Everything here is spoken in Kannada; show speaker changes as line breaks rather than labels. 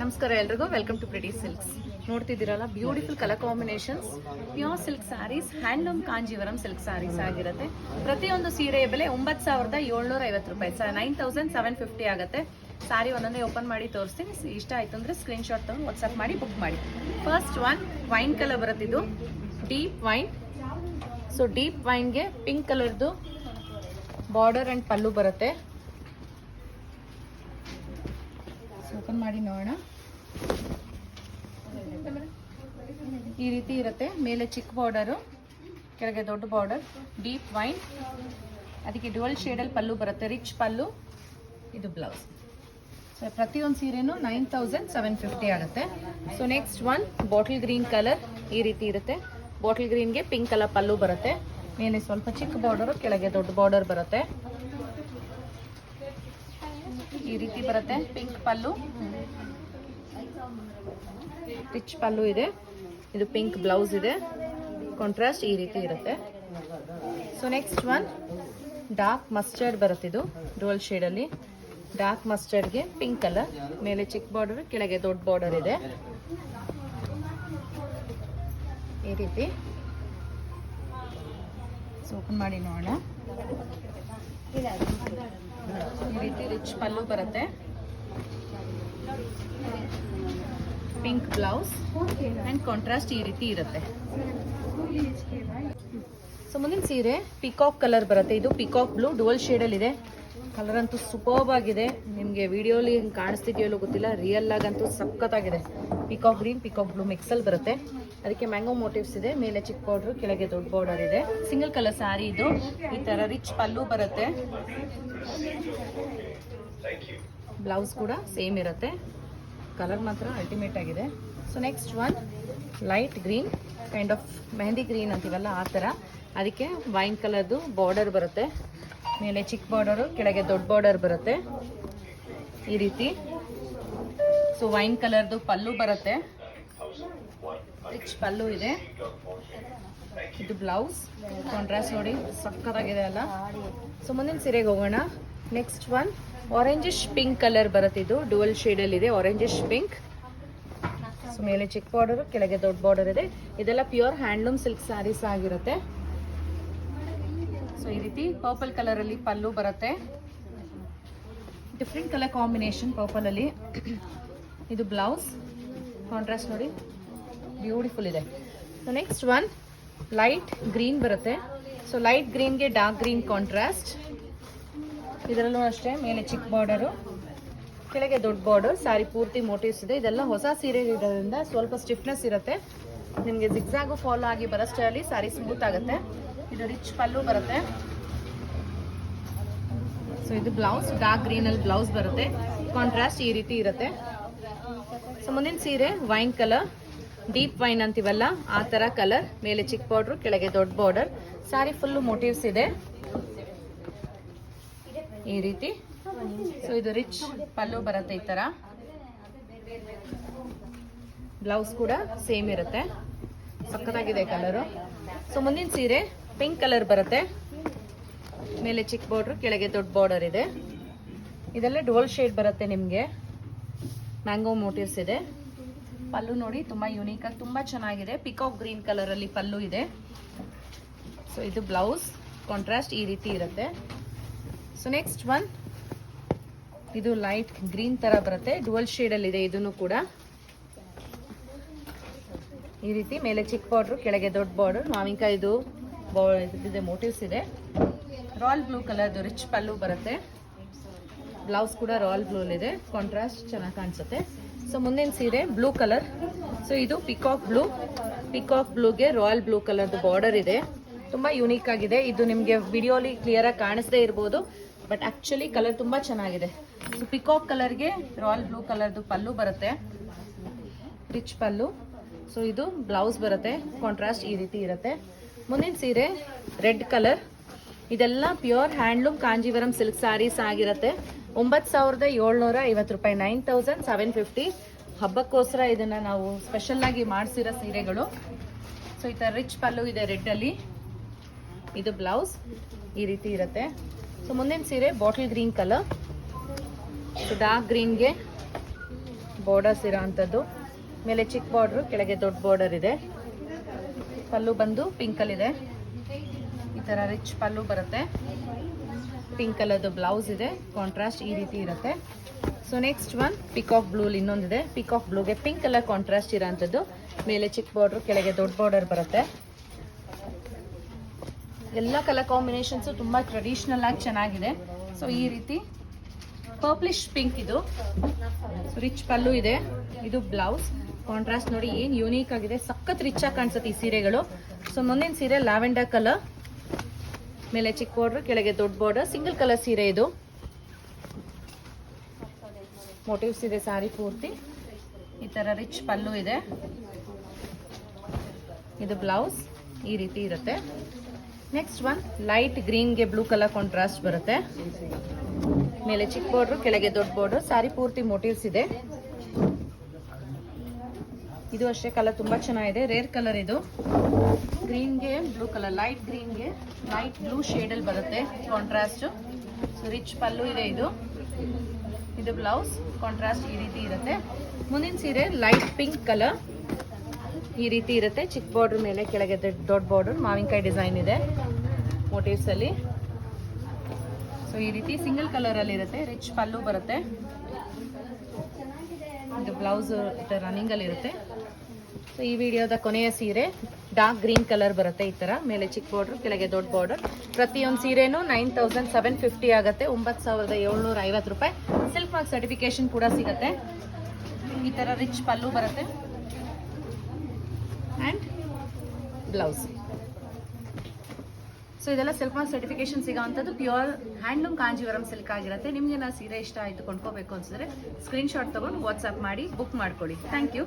ನಮಸ್ಕಾರ ಎಲ್ರಿಗೂ. Welcome to pretty silks ನೋಡ್ತಿದ್ದೀರಲ್ಲ beautiful colour combinations pure silk sarees handloom Kanjeevaram silk sarees ಆಗಿರುತ್ತೆ. ಪ್ರತಿಯೊಂದು ಸೀರೆಯ ಬೆಲೆ ಒಂಬತ್ತು ಸಾವಿರದ ಏಳ್ನೂರ ಐವತ್ತು ರೂಪಾಯಿ. Sir nine thousand seven fifty ಆಗುತ್ತೆ. ಸ್ಯಾರಿ ಒಂದೊಂದೇ ಓಪನ್ ಮಾಡಿ ತೋರಿಸ್ತೀನಿ. ಇಷ್ಟ ಆಯ್ತು ಅಂದರೆ ಸ್ಕ್ರೀನ್ಶಾಟ್ ತಗೊಂಡು ವಾಟ್ಸಪ್ ಮಾಡಿ ಬುಕ್ ಮಾಡಿ. ಫಸ್ಟ್ ಒನ್ ವೈನ್ ಕಲರ್ ಬರುತ್ತಿದ್ದು ಡೀಪ್ ವೈನ್ ಸೊ ಡೀಪ್ ವೈನ್ಗೆ ಪಿಂಕ್ ಕಲರ್ದು ಬಾರ್ಡರ್ ಆ್ಯಂಡ್ ಪಲ್ಲು ಬರುತ್ತೆ. ಓಪನ್ ಮಾಡಿ ನೋಡೋಣ. ಈ ರೀತಿ ಇರುತ್ತೆ. ಮೇಲೆ ಚಿಕ್ಕ ಬಾರ್ಡರು ಕೆಳಗೆ ದೊಡ್ಡ ಬಾರ್ಡರ್ ಡೀಪ್ ವೈನ್ ಅದಕ್ಕೆ ಡುವಲ್ ಶೇಡಲ್ಲಿ ಪಲ್ಲು ಬರುತ್ತೆ. ರಿಚ್ ಪಲ್ಲು, ಇದು ಬ್ಲೌಸ್ ಸೊ ಪ್ರತಿಯೊಂದು ಸೀರೆನೂ ನೈನ್ ತೌಸಂಡ್ ಸೆವೆನ್ ಫಿಫ್ಟಿ ಆಗುತ್ತೆ. So next one bottle green colour ಈ ರೀತಿ ಇರುತ್ತೆ. ಬಾಟಲ್ ಗ್ರೀನ್ಗೆ ಪಿಂಕ್ ಕಲರ್ ಪಲ್ಲು ಬರುತ್ತೆ. ಮೇಲೆ ಸ್ವಲ್ಪ ಚಿಕ್ಕ ಬಾರ್ಡರು ಕೆಳಗೆ ದೊಡ್ಡ ಬಾರ್ಡರ್ ಬರುತ್ತೆ. ಈ ರೀತಿ ಬರುತ್ತೆ. ಪಿಂಕ್ ಪಲ್ಲು. ರಿಚ್ ಪಲ್ಲು ಇದೆ. ಇದು ಪಿಂಕ್ ಬ್ಲೌಸ್ ಇದೆ. ಕಾಂಟ್ರಾಸ್ಟ್ ಈ ರೀತಿ ಇರುತ್ತೆ. So next one dark mustard ಬರುತ್ತಿದ್ದು ರೋಲ್ ಶೇಡಲ್ಲಿ ಡಾರ್ಕ್ ಮಸ್ಟರ್ಡ್ಗೆ ಪಿಂಕ್ ಕಲರ್ ಮೇಲೆ ಚಿಕ್ಕ ಬಾರ್ಡರ್ ಕೆಳಗೆ ದೊಡ್ಡ ಬಾರ್ಡರ್ ಇದೆ. ಈ ರೀತಿ. ಓಪನ್ ಮಾಡಿ ನೋಡೋಣ. ಈ ರೀತಿ ರಿಚ್ ಪಲ್ಲು ಬರುತ್ತೆ. ಪಿಂಕ್ ಬ್ಲೌಸ್ ಆ್ಯಂಡ್ ಕಾಂಟ್ರಾಸ್ಟ್ ಈ ರೀತಿ ಇರುತ್ತೆ. ಸೊ ಮುಂದಿನ ಸೀರೆ ಪಿಕಾಕ್ ಕಲರ್ ಬರುತ್ತೆ. ಇದು ಪಿಕಾಕ್ ಬ್ಲೂ ಡುವಲ್ ಶೇಡಲ್ಲಿ ಇದೆ. ಕಲರ್ ಅಂತೂ ಸೂಪರ್ಬ್ ಆಗಿದೆ. ನಿಮಗೆ ವಿಡಿಯೋಲಿ ಹಿಂಗೆ ಕಾಣಿಸ್ತಿದೆಯಲ್ಲೋ ಗೊತ್ತಿಲ್ಲ. ರಿಯಲ್ ಆಗಂತೂ ಸಖತ್ತಾಗಿದೆ. ಪಿಕಾಕ್ ಗ್ರೀನ್ ಪಿಕಾಕ್ ಬ್ಲೂ ಮಿಕ್ಸಲ್ಲಿ ಬರುತ್ತೆ. ಅದಕ್ಕೆ ಮ್ಯಾಂಗೋ ಮೋಟಿವ್ಸ್ ಇದೆ. ಮೇಲೆ ಚಿಕ್ಕ ಬಾರ್ಡ್ರು ಕೆಳಗೆ ದೊಡ್ಡ ಬಾರ್ಡರ್ ಇದೆ. ಸಿಂಗಲ್ ಕಲರ್ ಸ್ಯಾರಿ ಇದು. ಈ ಥರ ರಿಚ್ ಪಲ್ಲು ಬರುತ್ತೆ. ಬ್ಲೌಸ್ ಕೂಡ ಸೇಮ್ ಇರುತ್ತೆ. ಕಲರ್ ಮಾತ್ರ ಅಲ್ಟಿಮೇಟ್ ಆಗಿದೆ. So next one light green kind of mehndi green ಅಂತೀವಲ್ಲ ಆ ಥರ ಅದಕ್ಕೆ ವೈನ್ ಕಲರ್ದು ಬಾರ್ಡರ್ ಬರುತ್ತೆ. ಮೇಲೆ ಚಿಕ್ಕ ಬಾರ್ಡರು ಕೆಳಗೆ ದೊಡ್ಡ ಬಾರ್ಡರ್ ಬರುತ್ತೆ. ಈ ರೀತಿ. ಸೊ ವೈನ್ ಕಲರ್ದು ಪಲ್ಲು ಬರುತ್ತೆ. ರಿಚ್ ಪಲ್ಲು ಇದೆ. ಇದು ಬ್ಲೌಸ್ ಕಾಂಟ್ರಾಸ್ಟ್ ನೋಡಿ ಸಕ್ಕತ್ತಾಗಿದೆ ಅಲ್ಲ. ಸೊ ಮುಂದಿನ ಸೀರೆಗೆ ಹೋಗೋಣ. Next one orangish pink colour ಬರುತ್ತೆ ಇದು. ಶೇಡ್ ಅಲ್ಲಿ ಇದೆ. ಆರೆಂಜಿಶ್ ಪಿಂಕ್ ಸೊ ಮೇಲೆ ಚಿಕ್ಕ ಬಾರ್ಡರ್ ಕೆಳಗೆ ದೊಡ್ಡ ಬಾರ್ಡರ್ ಇದೆ. ಇದೆಲ್ಲ ಪ್ಯೂರ್ ಹ್ಯಾಂಡ್ಲೂಮ್ ಸಿಲ್ಕ್ ಸ್ಯಾರೀಸ್ ಆಗಿರುತ್ತೆ. ಸೊ ಈ ರೀತಿ ಪರ್ಪಲ್ ಕಲರ್ ಅಲ್ಲಿ ಪಲ್ಲು ಬರುತ್ತೆ. ಡಿಫ್ರೆಂಟ್ ಕಲರ್ ಕಾಂಬಿನೇಷನ್ ಪರ್ಪಲ್ ಅಲ್ಲಿ. ಇದು ಬ್ಲೌಸ್ ಕಾಂಟ್ರಾಸ್ಟ್ ನೋಡಿ. ಬ್ಯೂಟಿಫುಲ್ ಇದೆ. So next one light green ಬರುತ್ತೆ. ಸೊ ಲೈಟ್ ಗ್ರೀನ್ಗೆ ಡಾರ್ಕ್ ಗ್ರೀನ್ ಕಾಂಟ್ರಾಸ್ಟ್ ಇದರಲ್ಲೂ ಅಷ್ಟೇ, ಮೇಲೆ ಚಿಕ್ಕ ಬಾರ್ಡರು, ಕೆಳಗೆ ದೊಡ್ಡ ಬಾರ್ಡರ್, ಸಾರಿ ಪೂರ್ತಿ ಮೋಟಿವ್ಸ್ ಇದೆ. ಇದೆಲ್ಲ ಹೊಸ ಸೀರೆ ಇರೋದ್ರಿಂದ ಸ್ವಲ್ಪ ಸ್ಟಿಫ್ನೆಸ್ ಇರುತ್ತೆ. ನಿಮಗೆ ಜಿಗ್ಸಾಗು ಫಾಲೋ ಆಗಿ ಬರೋ ಸ್ಟೈಲಿ ಸಾರಿ ಸ್ಮೂತ್ ಆಗುತ್ತೆ. ಇದು ರಿಚ್ ಪಲ್ಲು ಬರುತ್ತೆ. ಸೊ ಇದು ಬ್ಲೌಸ್, ಡಾರ್ಕ್ ಗ್ರೀನಲ್ಲಿ ಬ್ಲೌಸ್ ಬರುತ್ತೆ. ಕಾಂಟ್ರಾಸ್ಟ್ ಈ ರೀತಿ ಇರುತ್ತೆ. ಸೊ ಮುಂದಿನ ಸೀರೆ, ವೈನ್ ಕಲರ್. ಡೀಪ್ ವೈನ್ ಅಂತೀವಲ್ಲ, ಆ ಥರ ಕಲರ್. ಮೇಲೆ ಚಿಕ್ಕ ಬಾರ್ಡ್ರು, ಕೆಳಗೆ ದೊಡ್ಡ ಬಾರ್ಡರ್. ಸಾರಿ ಫುಲ್ಲು ಮೋಟಿವ್ಸ್ ಇದೆ. ಈ ರೀತಿ. ಸೊ ಇದು ರಿಚ್ ಪಲ್ಲು ಬರುತ್ತೆ ಈ ಥರ ಬ್ಲೌಸ್ ಕೂಡ ಸೇಮ್ ಇರುತ್ತೆ. ಸಕ್ಕತ್ತಾಗಿದೆ ಕಲರು ಸೊ ಮುಂದಿನ ಸೀರೆ ಪಿಂಕ್ ಕಲರ್ ಬರುತ್ತೆ. ಮೇಲೆ ಚಿಕ್ಕ ಬಾರ್ಡ್ರು ಕೆಳಗೆ ದೊಡ್ಡ ಬಾರ್ಡರ್ ಇದೆ. ಇದೆಲ್ಲ ಡೋಲ್ ಶೇಡ್ ಬರುತ್ತೆ ನಿಮಗೆ. ಮ್ಯಾಂಗೋ ಮೋಟಿವ್ಸ್ ಇದೆ. ಪಲ್ಲು ನೋಡಿ ತುಂಬ ಯುನೀಕ್ ಆಗಿ ತುಂಬ ಚೆನ್ನಾಗಿದೆ. ಪಿಕಾಕ್ ಗ್ರೀನ್ ಕಲರಲ್ಲಿ ಪಲ್ಲು ಇದೆ. ಸೊ ಇದು ಬ್ಲೌಸ್ ಕಾಂಟ್ರಾಸ್ಟ್ ಈ ರೀತಿ ಇರುತ್ತೆ. ಸೊ ನೆಕ್ಸ್ಟ್ ಒನ್ ಇದು ಲೈಟ್ ಗ್ರೀನ್ ತರ ಬರುತ್ತೆ. ಡುವಲ್ ಅಲ್ಲಿ ಇದೆ ಇದನ್ನು ಕೂಡ. ಈ ರೀತಿ ಮೇಲೆ ಚಿಕ್ಕ ಬಾರ್ಡ್ರು ಕೆಳಗೆ ದೊಡ್ಡ ಬಾರ್ಡರ್ ಮಾವಿನಕಾಯಿದು ಬಾ ಇದೆ ಮೋಟಿವ್ಸ್ ಇದೆ. ರಾಯಲ್ ಬ್ಲೂ ಕಲರ್ದು ರಿಚ್ ಪಲ್ಲು ಬರುತ್ತೆ. ಬ್ಲೌಸ್ ಕೂಡ ರಾಯಲ್ ಬ್ಲೂ ಇದೆ. ಕಾಂಟ್ರಾಸ್ಟ್ ಚೆನ್ನಾಗಿ ಕಾಣಿಸುತ್ತೆ. ಸೊ ಮುಂದಿನ ಸೀರೆ ಬ್ಲೂ ಕಲರ್ ಸೊ ಇದು ಪಿಕಾಕ್ ಬ್ಲೂ ಪಿಕಾಕ್ ಬ್ಲೂಗೆ ರಾಯಲ್ ಬ್ಲೂ ಕಲರ್ದು ಬಾರ್ಡರ್ ಇದೆ. ತುಂಬ ಯುನೀಕ್ ಆಗಿದೆ. ಇದು ನಿಮಗೆ ವಿಡಿಯೋಲಿ ಕ್ಲಿಯರಾಗಿ ಕಾಣಿಸದೇ ಇರ್ಬೋದು. ಬಟ್ ಆಕ್ಚುಲಿ ಕಲರ್ ತುಂಬಾ ಚೆನ್ನಾಗಿದೆ. ಸೊ ಪಿಕಾಕ್ ಕಲರ್ಗೆ ರಾಯಲ್ ಬ್ಲೂ ಕಲರ್ದು ಪಲ್ಲು ಬರುತ್ತೆ. ರಿಚ್ ಪಲ್ಲು. ಸೊ ಇದು ಬ್ಲೌಸ್ ಬರುತ್ತೆ. ಕಾಂಟ್ರಾಸ್ಟ್ ಈ ರೀತಿ ಇರುತ್ತೆ. ಮುಂದಿನ ಸೀರೆ, ರೆಡ್ ಕಲರ್ ಇದೆಲ್ಲ pure handloom Kanjeevaram silk sarees ಆಗಿರುತ್ತೆ. ಒಂಬತ್ತು ಸಾವಿರದ ಏಳ್ನೂರ ಐವತ್ತು ರೂಪಾಯಿ ನೈನ್ ತೌಸಂಡ್ ಸೆವೆನ್ ಫಿಫ್ಟಿ ಹಬ್ಬಕ್ಕೋಸ್ಕರ ಇದನ್ನು ನಾವು ಸ್ಪೆಷಲ್ ಆಗಿ ಮಾಡಿಸಿರೋ ಸೀರೆಗಳು. ಸೊ ಈ ಥರ ರಿಚ್ ಪಲ್ಲು ಇದೆ ರೆಡ್ಡಲ್ಲಿ ಇದು ಬ್ಲೌಸ್ ಈ ರೀತಿ ಇರುತ್ತೆ. ಸೊ ಮುಂದಿನ ಸೀರೆ bottle green colour so dark ಗ್ರೀನ್ಗೆ borders ಇರೋ ಅಂಥದ್ದು. ಮೇಲೆ ಚಿಕ್ಕ ಬಾರ್ಡ್ರು ಕೆಳಗೆ ದೊಡ್ಡ ಬಾರ್ಡರ್ ಇದೆ. ಪಲ್ಲು ಬಂದು ಪಿಂಕಲ್ಲಿದೆ ಈ ಥರ ರಿಚ್ ಪಲ್ಲು ಬರುತ್ತೆ. ಪಿಂಕ್ ಕಲರ್ದು ಬ್ಲೌಸ್ ಇದೆ. ಕಾಂಟ್ರಾಸ್ಟ್ ಈ ರೀತಿ ಇರುತ್ತೆ. ಸೊ ನೆಕ್ಸ್ಟ್ ಒನ್ ಪಿಕಾಕ್ ಬ್ಲೂಲಿ ಇನ್ನೊಂದಿದೆ. ಪಿಕಾಕ್ ಬ್ಲೂಗೆ ಪಿಂಕ್ ಕಲರ್ ಕಾಂಟ್ರಾಸ್ಟ್ ಇರೋಂಥದ್ದು. ಮೇಲೆ ಚಿಕ್ಕ ಬಾರ್ಡ್ರು ಕೆಳಗೆ ದೊಡ್ಡ ಬಾರ್ಡರ್ ಬರುತ್ತೆ. ಎಲ್ಲ ಕಲರ್ ಕಾಂಬಿನೇಷನ್ಸು ತುಂಬ ಟ್ರೆಡಿಷ್ನಲ್ ಆಗಿ ಚೆನ್ನಾಗಿದೆ. ಸೊ ಈ ರೀತಿ ಪರ್ಪ್ಲಿಶ್ ಪಿಂಕ್ ಇದು. ರಿಚ್ ಪಲ್ಲು ಇದೆ. ಇದು ಬ್ಲೌಸ್ ಕಾಂಟ್ರಾಸ್ಟ್ ನೋಡಿ ಏನು ಯೂನೀಕ್ ಆಗಿದೆ. ಸಖತ್ ರಿಚ್ ಆಗಿ ಕಾಣಿಸುತ್ತೆ ಈ ಸೀರೆಗಳು. ಸೊ ಮುಂದಿನ ಸೀರೆ ಲ್ಯಾವೆಂಡರ್ ಕಲರ್ ಮೇಲೆ ಚಿಕ್ಕ ಬಾರ್ಡರ್ ಕೆಳಗೆ ದೊಡ್ಡ ಬಾರ್ಡರ್ ಸಿಂಗಲ್ ಕಲರ್ ಸೀರೆ ಇದು. ಮೋಟಿವ್ಸ್ ಇದೆ ಸಾರಿ ಪೂರ್ತಿ. ಈ ಥರ ರಿಚ್ ಪಲ್ಲು ಇದೆ. ಇದು ಬ್ಲೌಸ್ ಈ ರೀತಿ ಇರುತ್ತೆ. ನೆಕ್ಸ್ಟ್ ಒನ್ ಲೈಟ್ ಗ್ರೀನ್ಗೆ ಬ್ಲೂ ಕಲರ್ ಕಾಂಟ್ರಾಸ್ಟ್ ಬರುತ್ತೆ. ಮೇಲೆ ಚಿಕ್ಕ ಬಾರ್ಡ್ರು ಕೆಳಗೆ ದೊಡ್ಡ ಬಾರ್ಡ್ರು ಸಾರಿ ಪೂರ್ತಿ ಮೋಟಿವ್ಸ್ ಇದೆ. ಇದು ಅಷ್ಟೇ ಕಲರ್ ತುಂಬಾ ಚೆನ್ನಾಗಿದೆ. ರೇರ್ ಕಲರ್ ಇದು. ಗ್ರೀನ್ಗೆ ಬ್ಲೂ ಕಲರ್ ಲೈಟ್ ಗ್ರೀನ್ಗೆ ಲೈಟ್ ಬ್ಲೂ ಶೇಡಲ್ಲಿ ಬರುತ್ತೆ ಕಾಂಟ್ರಾಸ್ಟ್ ರಿಚ್ ಪಲ್ಲು ಇದೆ ಇದು. ಇದು ಬ್ಲೌಸ್ ಕಾಂಟ್ರಾಸ್ಟ್ ಈ ರೀತಿ ಇರುತ್ತೆ. ಮುಂದಿನ ಸೀರೆ ಲೈಟ್ ಪಿಂಕ್ ಕಲರ್ ಈ ರೀತಿ ಇರುತ್ತೆ. ಚಿಕ್ಕ ಬಾರ್ಡರ್ ಮೇಲೆ ಕೆಳಗೆ ದೊಡ್ಡ ಬಾರ್ಡರ್ ಮಾವಿನಕಾಯಿ ಡಿಸೈನ್ ಇದೆ ಮೋಟಿವ್ಸಲ್ಲಿ ಸೊ ಈ ರೀತಿ ಸಿಂಗಲ್ ಕಲರ್ ಅಲ್ಲಿ ಇರುತ್ತೆ. ರಿಚ್ ಪಲ್ಲು ಬರುತ್ತೆ. ಇದು ಬ್ಲೌಸ್ ರನ್ನಿಂಗ್ ಅಲ್ಲಿ ಇರುತ್ತೆ. ಸೊ ಈ ವಿಡಿಯೋದ ಕೊನೆಯ ಸೀರೆ ಡಾರ್ಕ್ ಗ್ರೀನ್ ಕಲರ್ ಬರುತ್ತೆ ಈ ತರ. ಮೇಲೆ ಚಿಕ್ಕ ಬಾರ್ಡರ್ ಕೆಳಗೆ ದೊಡ್ಡ ಬಾರ್ಡರ್ ಪ್ರತಿಯೊಂದು ಸೀರೆನೂ ನೈನ್ ತೌಸಂಡ್ ಸೆವೆನ್ ಫಿಫ್ಟಿ ಆಗುತ್ತೆ. ಒಂಬತ್ತು ಸಾವಿರದ ಏಳ್ನೂರ ಐವತ್ತು ರೂಪಾಯಿ. ಸಿಲ್ಕ್ ಮಾರ್ಕ್ ಸರ್ಟಿಫಿಕೇಶನ್ ಕೂಡ ಸಿಗುತ್ತೆ. ಈ ತರ ರಿಚ್ ಪಲ್ಲು ಬರುತ್ತೆ ಆ್ಯಂಡ್ ಬ್ಲೌಸ್. ಸೊ ಇದೆಲ್ಲ ಸೆಲ್ಫ್ ಮಾರ್ಕ್ ಸರ್ಟಿಫಿಕೇಶನ್ ಸಿಗೋವಂಥದ್ದು. ಪ್ಯೂರ್ ಹ್ಯಾಂಡ್ಲೂಮ್ ಕಾಂಜೀವರಂ ಸಿಲ್ಕ್ ಆಗಿರುತ್ತೆ. ನಿಮಗೆ ನಾ ಸೀರೆ ಇಷ್ಟ ಆಯಿತು ಕೊಂಡ್ಕೋಬೇಕು ಅನ್ಸಿದ್ರೆ ಸ್ಕ್ರೀನ್ಶಾಟ್ ತೊಗೊಂಡು ವಾಟ್ಸಪ್ ಮಾಡಿ ಬುಕ್ ಮಾಡ್ಕೊಳ್ಳಿ. Thank you